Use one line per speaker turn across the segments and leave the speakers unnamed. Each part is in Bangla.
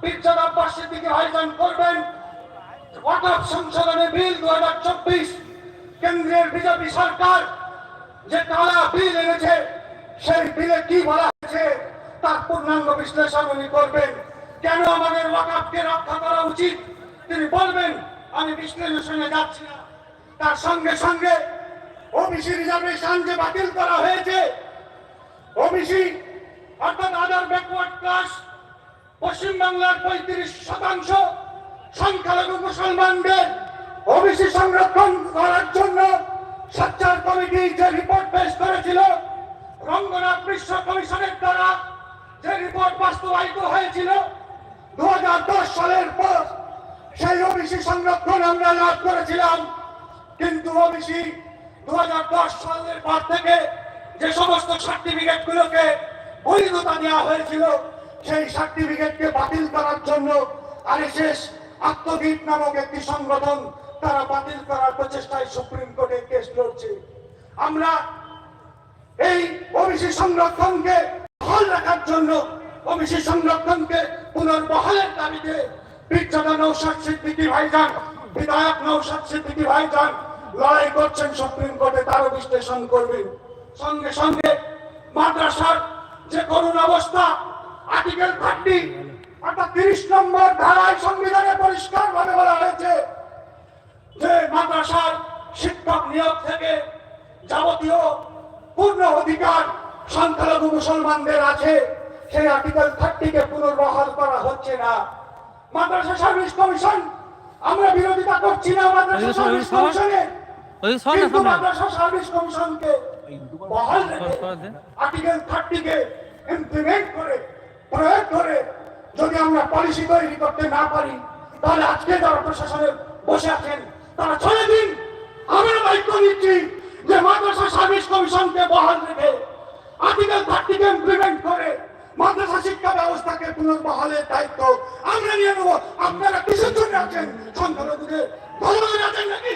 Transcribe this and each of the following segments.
পিরজাদ আব্বাস সিদ্দিকী ভাইজান করবেন। ওয়াকফ সংশোধনী বিল দু হাজার চব্বিশ, কেন্দ্রের বিজেপি সরকার যে কালা বিল এনেছে, সেই বিলে কি বলা হয়েছে, তার পূর্ণাঙ্গ বিশ্লেষণ উনি করবেন। কেন আমাদের ওয়াকফকে রক্ষা করা উচিত? তিনি বলবেন, আমি বিশ্লেষণে যাচ্ছি না। তার সঙ্গে সঙ্গে ওবিসি রিজার্ভেশন যে বাতিল করা হয়েছে, ওবিসি অর্থাৎ আদার ব্যাকওয়ার্ড ক্লাস পশ্চিমবাংলার পঁয়ত্রিশ শতাংশ সংখ্যালঘু মুসলমানদের ওবিসি সংরক্ষণ করার জন্য সচ্চার কমিটি যে রিপোর্ট পেশ করেছিল, রঙ্গনাথ বিশ্ব কমিশনের দ্বারা যে রিপোর্ট বাস্তবায়িত হয়েছিল দু হাজার দশ সালের পর সেই ওবিসি সংরক্ষণ আমরা লাভ করেছিলাম। কিন্তু ওবিসি দু হাজার দশ সালের পর থেকে যে সমস্ত সার্টিফিকেট গুলোকে বৈধতা দেওয়া হয়েছিল সেই সার্টিফিকেটকে বাতিল করার জন্য আরএসএস আত্মগীত নামক একটি সংগঠন তারা বাতিল করার প্রচেষ্টায় সুপ্রিম কোর্টে কেস লড়ছে। আমরা এই ওবিসি সংরক্ষণকে বহাল রাখার জন্য ওবিসি সংরক্ষণকে পুনর্বহালের দাবিতে বিজ্ঞানা নৌসাদ সিদ্দিকী ভাইজান, বিধায়ক নৌসাদ সিদ্দিকী ভাইজান লড়াই করছেন সুপ্রিম কোর্টে, তারও বিশ্লেষণ করবেন। সঙ্গে সঙ্গে মাদ্রাসার যে করুণ অবস্থা আর্টিকেল থার্টি অর্থাৎ তিরিশ নম্বর ধারায় সংবিধানে পরিষ্কার ভাবে বলা হয়েছে যে মাদ্রাসার শিক্ষক নিয়োগ থেকে যাবতীয় পূর্ণ অধিকার সংখ্যালঘু মুসলমানদের আছে। সেই আর্টিকেল থার্টিকে পুনর্বহাল করা হচ্ছে না। মাদ্রাসা সার্ভিস কমিশন আমরা বিরোধিতা করছি না মাদ্রাসা সার্ভিস কমিশনে।
কিন্তু
মাদ্রাসা সার্ভিস কমিশনকে বহাল রেখে। আর্টিকেল থার্টিকে ইমপ্লিমেন্ট করে প্রয়োগ করে যদি আমরা পলিসি তৈরি করতে না পারি, তাহলে আজকে যারা প্রশাসনে বসে আছেন, তারা চলে দিন আমরা দায়িত্ব নিচ্ছি যে মাদ্রাসা সার্ভিস কমিশনকে বহাল রেখে আর্টিকেল থার্টিকে ইমপ্লিমেন্ট করে মাদ্রাসা শিক্ষা ব্যবস্থাকে পুনর্বহালের দায়িত্ব আমরা নিয়ে নেব। আপনারা কিসের জন্য আছেন? সংখ্যালঘুদের ধর্মের আছেন নাকি?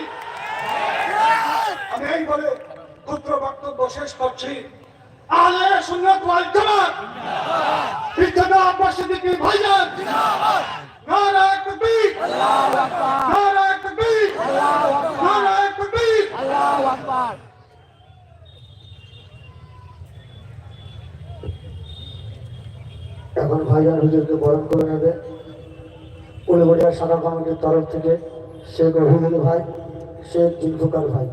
আমি এই বলে ক্ষুদ্র বক্তব্য শেষ করছি। আলে সুন্নত ওয়াল জামাত।
এখন ভাইজান হুজুরকে বরণ করে নেবে। উলবড়িয়া সাদা কমিটির তরফ থেকে শেখ রহিদুল ভাই, শেখ জুলফুকার ভাই।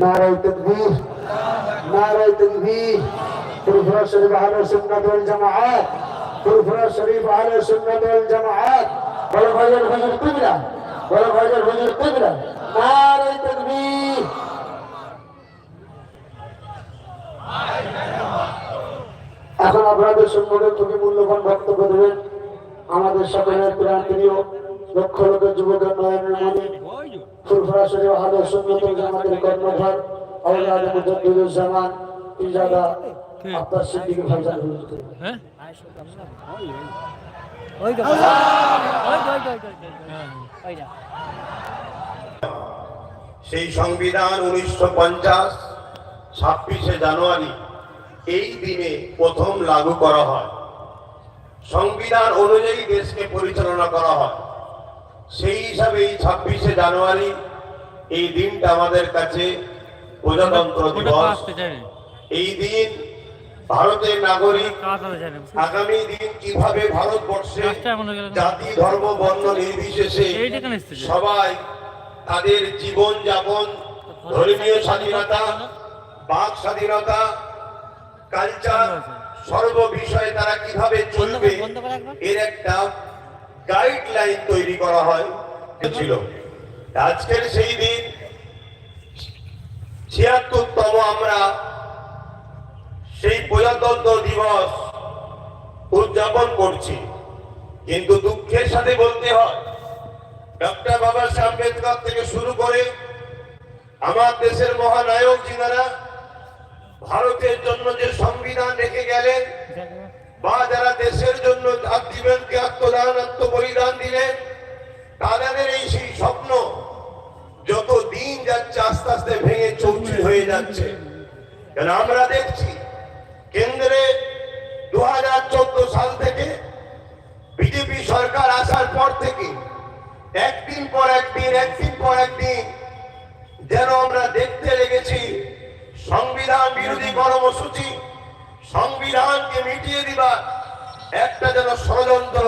নারায় তকবীর নারায় তকবীর ফুরফুরা শরীফ আহলে সুন্নাত ওয়াল জামাআত ফুরফুরা শরীফ আহলে সুন্নাত ওয়াল জামাআত বড় ভাইজান হুজুর কিবলা বড় ভাইজান হুজুর কিবলা নারায় তকবীর এখন আপনাদের সম্পর্কে তুমি মূল্যবান বক্তব্য দেবেন। আমাদের সকলের প্রাণ প্রিয় লক্ষ লক্ষ যুবকের নয়নের মনে ফুরফুরা শরীফ আহলে সুন্নাত জামাতের কর্ণধার আওলাদ মুজাদ্দিদুজ্জামান ইজাদা আব্বাস সিদ্দিকী ভাইজান হুজুর
হ্যাঁ ওই
তো ওই
তো ওই
তো
ওই তো
সেই সংবিধান উনিশশো পঞ্চাশ ছাব্বিশে জানুয়ারি এই দিনে প্রথম লাগু করা হয়। সংবিধান অনুযায়ী দেশকে পরিচালনা করা হয়। সেই হিসাবে এই ছাব্বিশে জানুয়ারি এই দিনটা আমাদের কাছে প্রজাতন্ত্র দিবস। এই দিন ভারতের নাগরিক আগামী দিন কীভাবে ভারতবর্ষে?
জাতি ধর্ম বর্ণ
নির্বিশেষে? সবাই তাদের জীবন যাপন
ধর্মীয় স্বাধীনতা
বাক স্বাধীনতা কালচার সর্ব বিষয়ে তারা কীভাবে চলবে এর একটা গাইডলাইন তৈরি করা হয় ছিল। আজকের সেই দিন ছিয়াত্তরতম আমরা সেই প্রজাতন্ত্র দিবস উদযাপন করছি। কিন্তু দুঃখের সাথে বলতে হয় ডক্টর বাবা সাহেব থেকে শুরু করে আমার দেশের মহানায়ক যিনারা ভারতের জন্য যে সংবিধান রেখে গেলেন বা যারা দেশের জন্য জীবনকে আত্মদান আত্মবলিদান দিলেন। তাদের এই সেই স্বপ্ন যত দিন যাচ্ছে আস্তে আস্তে ভেঙে চৌচির হয়ে যাচ্ছে। কেন আমরা দেখছি, কেন্দ্রে দু হাজার চোদ্দ সাল থেকে বিজেপি সরকার আসার পর থেকে একদিন পর একদিন একদিন পর একদিন যেন আমরা দেখতে লেগেছি, সংবিধান বিরোধী কর্মসূচি সংবিধানকে মিটিয়ে দিবার একটা যেন ষড়যন্ত্র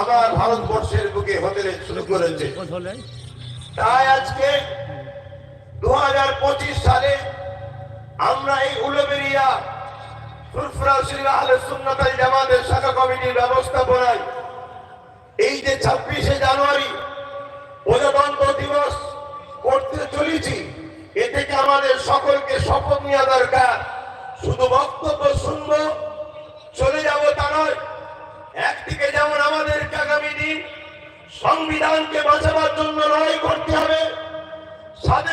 আমার ভারতবর্ষের বুকে হতে শুরু করেছে। তাই আজকে দু সালে আমরা এই উলবেরিয়া জামাতের শাখা কমিটির এই যে ছাব্বিশে জানুয়ারি দিবস করতে চলেছি, এ থেকে আমাদের সকলকে শপথ নেওয়া দরকার শুধু বক্তব্য শুনব চলে যাব তা নয় একদিকে যেমন আমাদেরকে আগামী দিন সংবিধানকে বাঁচাবার জন্য লড়াই করতে হবে। সাথে